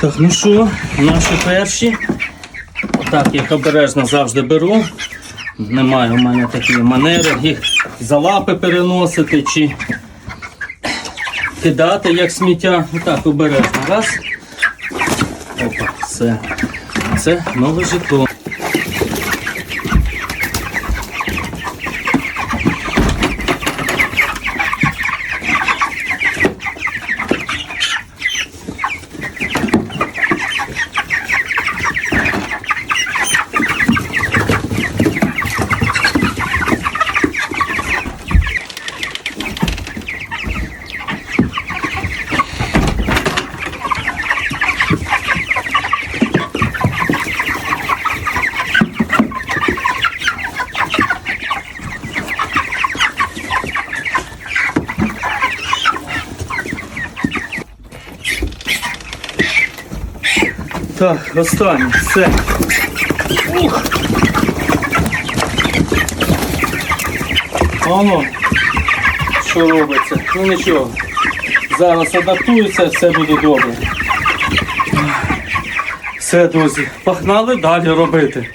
Так, ну що, наші перші. Отак їх обережно завжди беру. Немає у мене такої манери їх за лапи переносити чи кидати як сміття. Отак обережно. Раз. Опа, все. Це нове жетон. Так, останнє. Все. Ух. Воно. Що робиться? Ну нічого. Зараз адаптується, все буде добре. Все, друзі, погнали далі робити.